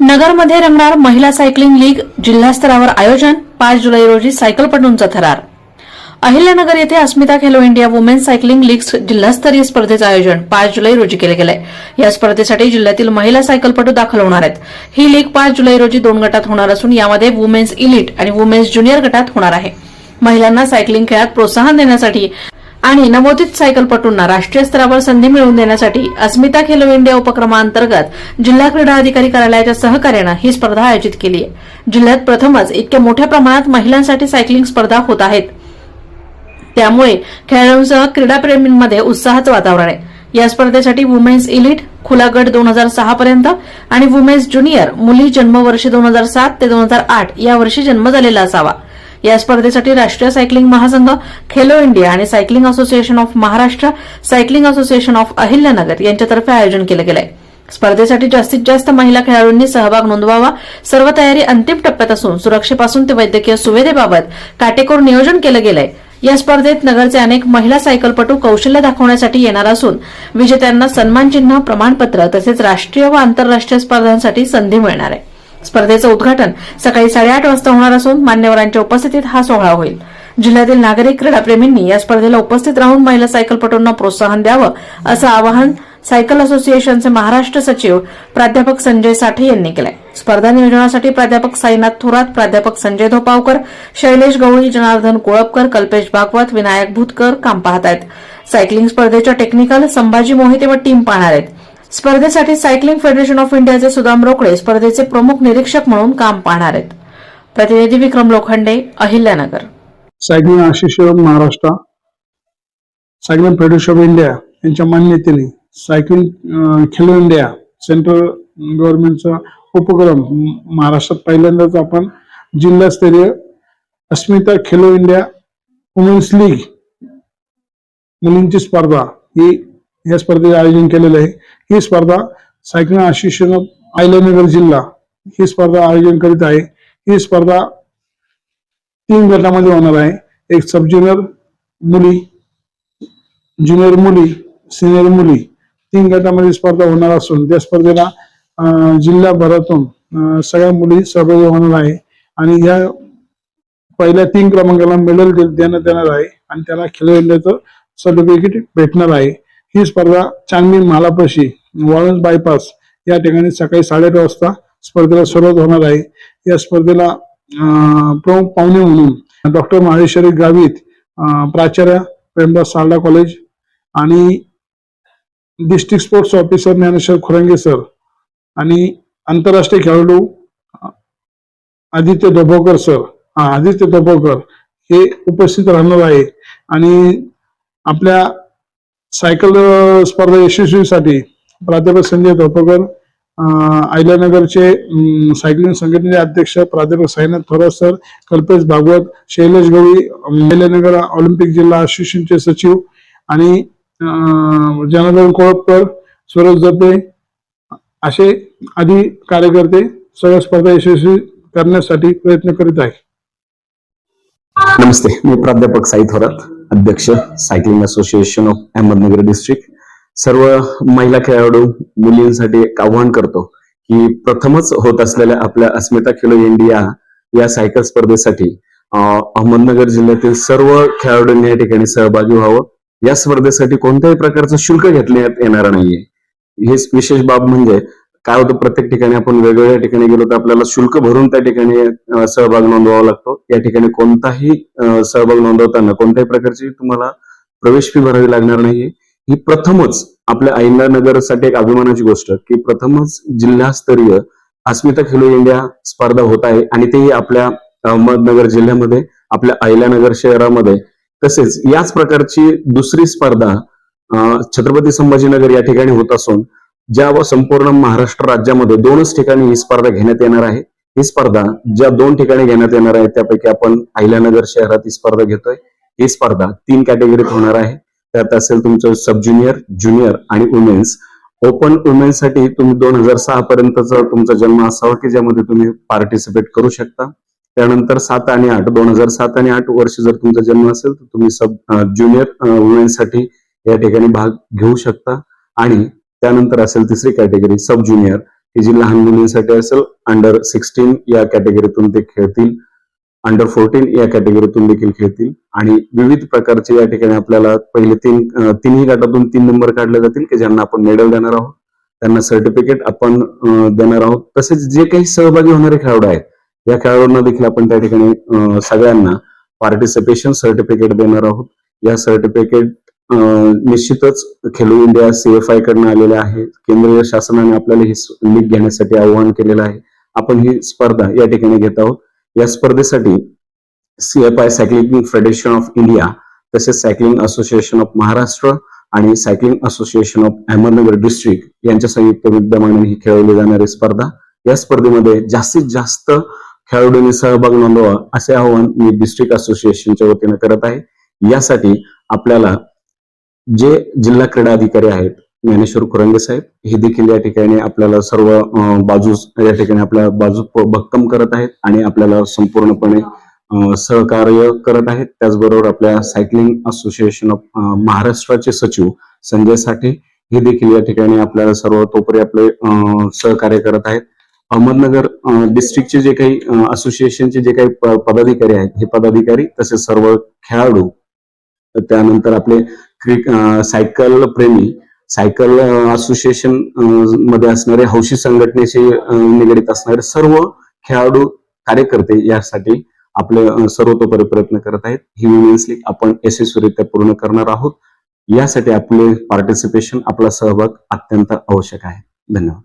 नगरमध्ये रंगणार महिला सायकलिंग लीग जिल्हास्तरावर आयोजन पाच जुलै रोजी सायकलपटूंचा थरार. अहिल्यानगर येथे Asmita Khelo India women's cycling league जिल्हास्तरीय स्पर्धेचं आयोजन पाच जुलै रोजी केले गेलंय. या स्पर्धेसाठी जिल्ह्यातील महिला सायकलपटू दाखल होणार आहेत. ही लीग पाच जुलै रोजी दोन गटात होणार असून यामध्ये वुमेन्स इलिट आणि वुमेन्स ज्युनियर गटात होणार आहे. महिलांना सायकलिंग खेळात प्रोत्साहन देण्यासाठी आणि नवोदित सायकलपटूंना राष्ट्रीय स्तरावर संधी मिळवून देण्यासाठी अस्मिता खेलो इंडिया उपक्रमाअंतर्गत जिल्हा क्रीडा अधिकारी कार्यालयाच्या सहकार्यानं ही स्पर्धा आयोजित केली आहे. जिल्ह्यात प्रथमच इतक्या मोठ्या प्रमाणात महिलांसाठी सायकलिंग स्पर्धा होत आहेत. त्यामुळे खेळाडूंसह क्रीडाप्रेमींमध्ये उत्साहाचं वातावरण आहे. या स्पर्धेसाठी वुमेन्स इलिट खुला गट दोन हजार सहा पर्यंत आणि वुमेन्स ज्युनियर मुली जन्मवर्षी दोन हजार सात ते दोन हजार आठ या वर्षी जन्म झालेला असावा. या स्पर्धेसाठी राष्ट्रीय सायकलिंग महासंघ खेलो इंडिया आणि cycling association of Maharashtra cycling association of Ahilyanagar यांच्यातर्फे आयोजन केलं गेलंय. स्पर्धेसाठी जास्तीत जास्त महिला खेळाडूंनी सहभाग नोंदवावा सर्व तयारी अंतिम टप्प्यात असून सुरक्षेपासून ते वैद्यकीय सुविधेबाबत काटेकोर नियोजन केलं गेलंय. या स्पर्धेत नगरचे अनेक महिला सायकलपटू कौशल्य दाखवण्यासाठी येणार असून विजेत्यांना सन्मानचिन्ह प्रमाणपत्र तसेच राष्ट्रीय व आंतरराष्ट्रीय स्पर्धांसाठी संधी मिळणार आहे. स्पर्धेचं उद्घाटन सकाळी साडेआठ वाजता होणार असून मान्यवरांच्या उपस्थितीत हा सोहळा होईल. जिल्ह्यातील नागरिक क्रीडाप्रेमींनी या स्पर्धेला उपस्थित राहून महिला सायकलपटूंना प्रोत्साहन द्यावं असं आवाहन सायकल असोसिएशनचे महाराष्ट्र सचिव प्राध्यापक संजय साठे यांनी केलंय. स्पर्धा नियोजनासाठी प्राध्यापक साईनाथ थोरात प्राध्यापक संजय धोपावकर शैलेश गवळी जनार्दन कोळपकर कल्पेश भागवत विनायक भूतकर काम पाहत आहेत सायकलिंग स्पर्धेच्या टेक्निकल संभाजी मोहिते व टीम पाहणार आहेत. स्पर्धेसाठी सायकलिंग फेडरेशन ऑफ इंडियाचे सुदाम रोकडे स्पर्धेचे प्रमुख निरीक्षक म्हणून काम पाहणार आहेत. प्रतिनिधी Vikram Lokhande Ahilyanagar. Cycling association Maharashtra. Cycling federation of India यांच्या मान्यतेने सायकलिंग खेलो इंडिया सेंट्रल गव्हर्नमेंटचा उपक्रम महाराष्ट्रात पहिल्यांदाच आपण जिल्हास्तरीय Asmita Khelo India women's league मुलींची स्पर्धा ही या स्पर्धेचे आयोजन केलेलं आहे. ही स्पर्धा सायकलिंग असोसिएशन ऑफ अहिल्यानगर जिल्हा ही स्पर्धा आयोजन करीत आहे. ही स्पर्धा तीन गटामध्ये होणार आहे. एक सब ज्युनियर मुली ज्युनियर मुली सिनियर मुली. तीन गटामध्ये स्पर्धा होणार असून त्या स्पर्धेला जिल्हाभरातून सगळ्या मुली सहभागी होणार आहे. आणि या पहिल्या तीन क्रमांकाला मेडल दे- देण्यात येणार आहे. आणि त्याला खेलो इंडियाचं सर्टिफिकेट भेटणार आहे. ही स्पर्धा चांगली मालापाशी वाळूंज बायपास या ठिकाणी सकाळी साडेआठ वाजता स्पर्धेला सुरुवात होणार आहे. या स्पर्धेला प्रमुख पाहुणे म्हणून डॉक्टर माहेश्वरी गावित प्राचार्य प्रेमदास सारडा कॉलेज आणि district sports officer Dnyaneshwar Khurange sir आणि आंतरराष्ट्रीय खेळाडू आदित्य दबोकर सर. हा आदित्य दबोकर हे उपस्थित राहणार आहे. आणि आपल्या सायकल स्पर्धा यशस्वीसाठी प्राध्यापक संजय धोपकर अं, अहिल्यानगरचे सायकलिंग संघटनेचे अध्यक्ष प्राध्यापक साईनाथ थोरात सर कल्पेश भागवत शैलेश गवळी आयल्यानगर ऑलिम्पिक जिल्हा असोसिएशनचे सचिव आणि अं, जनार्दन कोळपकर सूरज जपे असे आदी कार्यकर्ते सगळ्या स्पर्धा यशस्वी करण्यासाठी प्रयत्न करीत आहे नमस्ते मी प्राध्यापक साई थोरात. अध्यक्ष cycling association of Ahmednagar district सर्व महिला खेळाडू मुलींसाठी एक आव्हान करतो की प्रथमच होत असलेल्या आपल्या अस्मिता खेलो इंडिया या सायकल स्पर्धेसाठी अहमदनगर जिल्ह्यातील सर्व खेळाडूंनी या ठिकाणी सहभागी व्हावं. या स्पर्धेसाठी कोणत्याही प्रकारचं शुल्क घेतण्यात येणार नाहीये. हे विशेष बाब म्हणजे काय होतं प्रत्येक ठिकाणी आपण वेगवेगळ्या ठिकाणी गेलो तर आपल्याला शुल्क भरून त्या ठिकाणी सहभाग नोंदवावा लागतो. या ठिकाणी कोणताही सहभाग नोंदवताना कोणत्याही प्रकारची तुम्हाला प्रवेश फी भरावी लागणार नाही ही प्रथमच आपल्या अहिल्यानगरसाठी एक अभिमानाची गोष्ट की प्रथमच जिल्हास्तरीय अस्मिता खेलो इंडिया स्पर्धा होत आहे आणि तेही आपल्या अहमदनगर जिल्ह्यामध्ये आपल्या अहिल्यानगर शहरामध्ये. तसेच याच प्रकारची दुसरी स्पर्धा छत्रपती संभाजीनगर या ठिकाणी होत असून ज्या व संपूर्ण महाराष्ट्र राज्यामध्ये दोनच ठिकाणी ही स्पर्धा घेण्यात येणार आहे. ही स्पर्धा ज्या दोन ठिकाणी घेण्यात येणार आहे त्यापैकी आपण अहिल्यानगर शहरात ही स्पर्धा घेतोय. ही स्पर्धा तीन कॅटेगरीत होणार आहे. त्यात असेल तुमचं सब ज्युनियर ज्युनियर आणि वुमेन्स ओपन वुमेन्ससाठी तुम्ही दोन हजार सहा पर्यंतचा तुमचा जन्म असावा की ज्यामध्ये तुम्ही पार्टिसिपेट करू शकता. त्यानंतर सात आणि आठ दोन हजार सात आणि आठ वर्ष जर तुमचा जन्म असेल तर तुम्ही सब ज्युनियर वुमेन्ससाठी या ठिकाणी भाग घेऊ शकता. आणि त्यानंतर असेल तिसरी कॅटेगरी सब ज्युनियर ही जी लहान मुलींसाठी असेल अंडर सिक्स्टीन या कॅटेगरीतून ते खेळतील. अंडर फोर्टीन या कॅटेगरीतून देखील खेळतील. आणि विविध प्रकारचे या ठिकाणी आपल्याला पहिले तीन तिन्ही गटातून तीन नंबर काढले जातील की ज्यांना आपण मेडल देणार आहोत. त्यांना सर्टिफिकेट आपण देणार आहोत. तसेच जे काही सहभागी होणारे खेळाडू आहेत या खेळाडूंना देखील आपण त्या ठिकाणी सगळ्यांना पार्टिसिपेशन सर्टिफिकेट देणार आहोत. या सर्टिफिकेट निश्चितच खेलो इंडिया सीएफआय कडनं आलेले आहे. केंद्रीय शासनाने आपल्याला ही लीग घेण्यासाठी आवाहन केलेलं आहे. आपण ही स्पर्धा या ठिकाणी घेत आहोत. या स्पर्धेसाठी CFI cycling federation of India तसेच सायकलिंग असोसिएशन ऑफ महाराष्ट्र आणि cycling association of Ahmednagar district यांच्या संयुक्त विद्यमाने ही खेळवली जाणारी स्पर्धा. या स्पर्धेमध्ये जास्तीत जास्त खेळाडूंनी सहभाग नोंदवा असे आवाहन मी डिस्ट्रिक्ट असोसिएशनच्या वतीने करत आहे. यासाठी आपल्याला जे जिल्हा क्रीडा अधिकारी आहेत ज्ञानेश्वर कुरंगे साहेब हे देखील या ठिकाणी आपल्याला सर्व बाजूस बाजू या ठिकाणी आपल्या बाजू भक्कम करत आहेत आणि आपल्याला संपूर्णपणे सहकार्य करत आहेत. त्याचबरोबर आपल्या सायकलिंग असोसिएशन ऑफ महाराष्ट्राचे सचिव संजय साठे हे देखील या ठिकाणी आपल्याला सर्व तोपरी आपले सहकार्य करत आहेत. अहमदनगर डिस्ट्रिक्टचे जे काही असोसिएशनचे जे काही पदाधिकारी आहेत हे पदाधिकारी तसेच सर्व खेळाडू त्यानंतर आपले सायकल प्रेमी सायकल असोसिएशनमध्ये असणारे हौशी संघटनेशी निगडीत असणारे सर्व खेळाडू कार्यकर्ते यासाठी आपले सर्वतोपरी प्रयत्न करत आहेत. ही वुमेन्स लीग आपण यशस्वीरित्या पूर्ण करणार आहोत. यासाठी आपले पार्टिसिपेशन आपला सहभाग अत्यंत आवश्यक आहे. धन्यवाद.